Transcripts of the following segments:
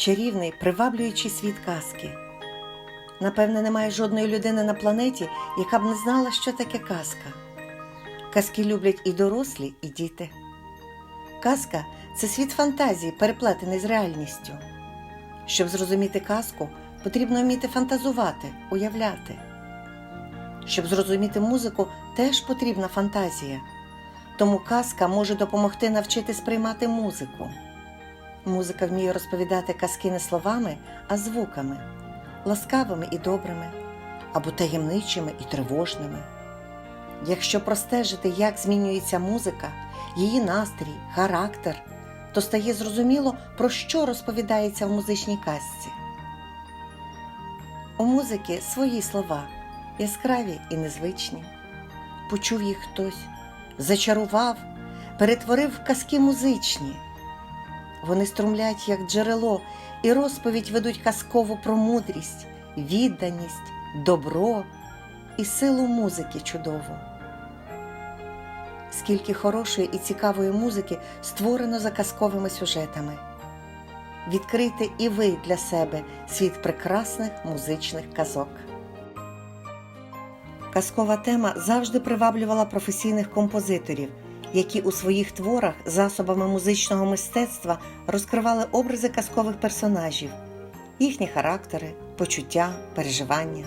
чарівний, приваблюючий світ казки. Напевне, немає жодної людини на планеті, яка б не знала, що таке казка. Казки люблять і дорослі, і діти. Казка це світ фантазії, переплетений з реальністю. Щоб зрозуміти казку, потрібно вміти фантазувати, уявляти. Щоб зрозуміти музику, теж потрібна фантазія. Тому казка може допомогти навчити сприймати музику. Музика вміє розповідати казки не словами, а звуками, ласкавими і добрими, або таємничими і тривожними. Якщо простежити, як змінюється музика, її настрій, характер, то стає зрозуміло, про що розповідається в музичній казці. У музики свої слова, яскраві і незвичні. Почув їх хтось, зачарував, перетворив в казки музичні. Вони струмлять, як джерело, і розповідь ведуть казкову про мудрість, відданість, добро і силу музики чудову. Скільки хорошої і цікавої музики створено за казковими сюжетами. Відкрийте і ви для себе світ прекрасних музичних казок. Казкова тема завжди приваблювала професійних композиторів, які у своїх творах засобами музичного мистецтва розкривали образи казкових персонажів, їхні характери, почуття, переживання.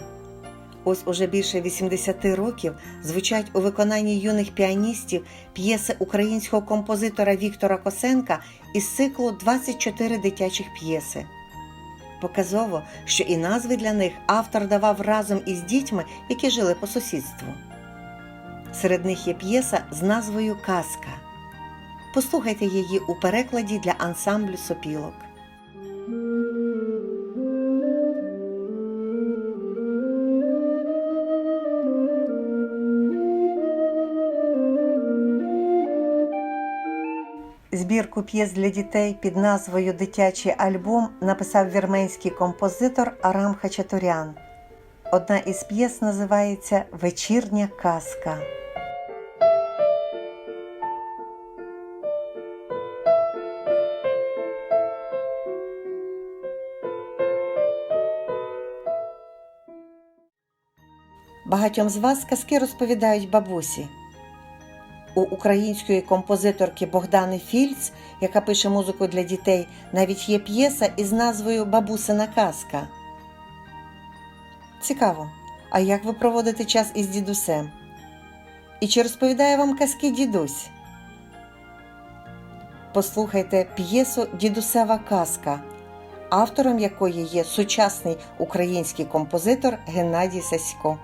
Ось уже більше 80 років звучать у виконанні юних піаністів п'єси українського композитора Віктора Косенка із циклу 24 дитячих п'єси. Показово, що і назви для них автор давав разом із дітьми, які жили по сусідству. Серед них є п'єса з назвою Казка. Послухайте її у перекладі для ансамблю сопілок. Збірку п'єс для дітей під назвою Дитячий альбом написав вірменський композитор Арам Хачатурян. Одна із п'єс називається Вечірня казка. Багатьом з вас казки розповідають бабусі. У української композиторки Богдани Фільц, яка пише музику для дітей, навіть є п'єса із назвою Бабусина казка. Цікаво. А як ви проводите час із дідусем? І чи розповідає вам казки дідусь? Послухайте п'єсу Дідусева казка, автором якої є сучасний український композитор Геннадій Сасько.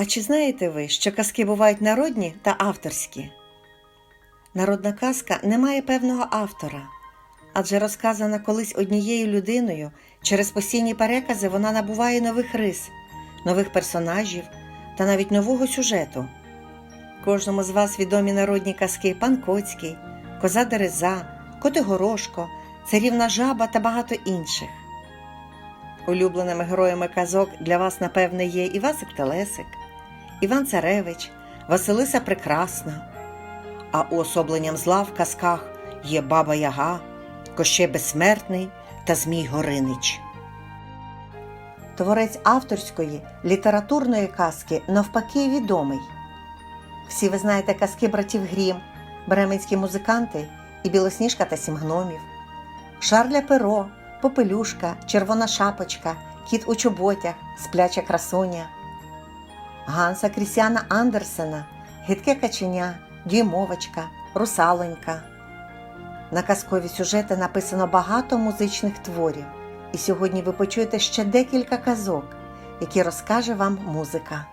А чи знаєте ви, що казки бувають народні та авторські? Народна казка не має певного автора, адже розказана колись однією людиною, через постійні перекази вона набуває нових рис, нових персонажів та навіть нового сюжету. Кожному з вас відомі народні казки Пан Коцький, Коза Дереза, Котигорошко, Царівна жаба та багато інших. Улюбленими героями казок для вас, напевне, є Івасик Телесик, Іван Царевич, Василиса Прекрасна. А уособленням зла в казках є Баба Яга, Кощей Безсмертний та Змій Горинич. Творець авторської літературної казки навпаки відомий. Всі ви знаєте казки братів Грім, бременські музиканти і Білосніжка та Сім гномів, Шарля Перо, Попелюшка, Червона шапочка, Кіт у чоботях, Спляча красуня, Ганса Крісіана Андерсена, Гидке каченя, Дюймовочка, Русалонька. На казкові сюжети написано багато музичних творів, і сьогодні ви почуєте ще декілька казок, які розкаже вам музика.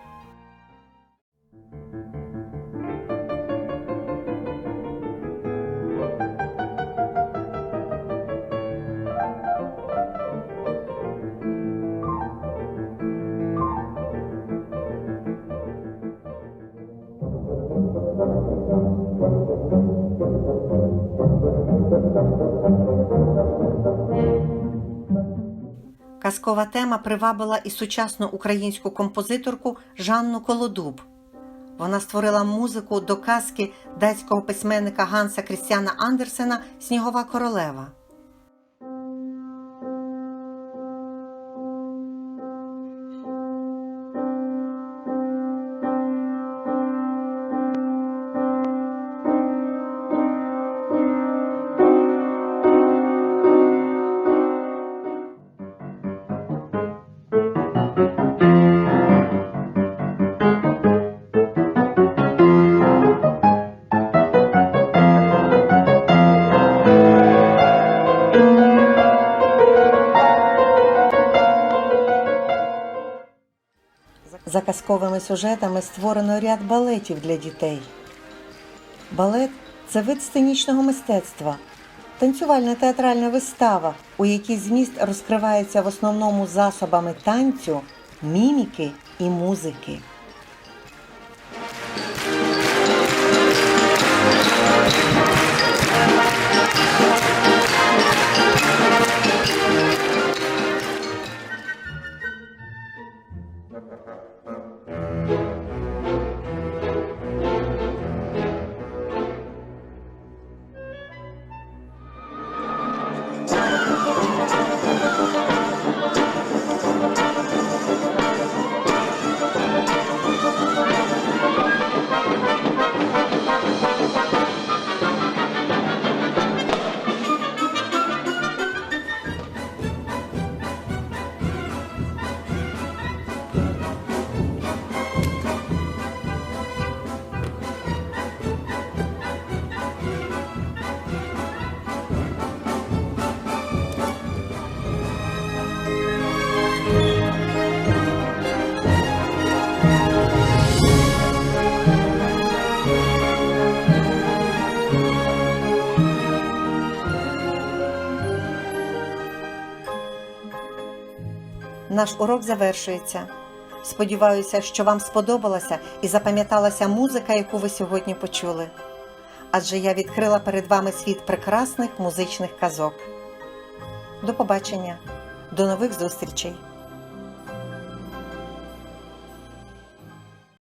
Казкова тема привабила і сучасну українську композиторку Жанну Колодуб. Вона створила музику до казки датського письменника Ганса Крістіана Андерсена Снігова королева. За казковими сюжетами створено ряд балетів для дітей. Балет це вид сценічного мистецтва, танцювальна театральна вистава, у якій зміст розкривається в основному засобами танцю, міміки і музики. Наш урок завершується. Сподіваюся, що вам сподобалася і запам'яталася музика, яку ви сьогодні почули. Адже я відкрила перед вами світ прекрасних музичних казок. До побачення, до нових зустрічей!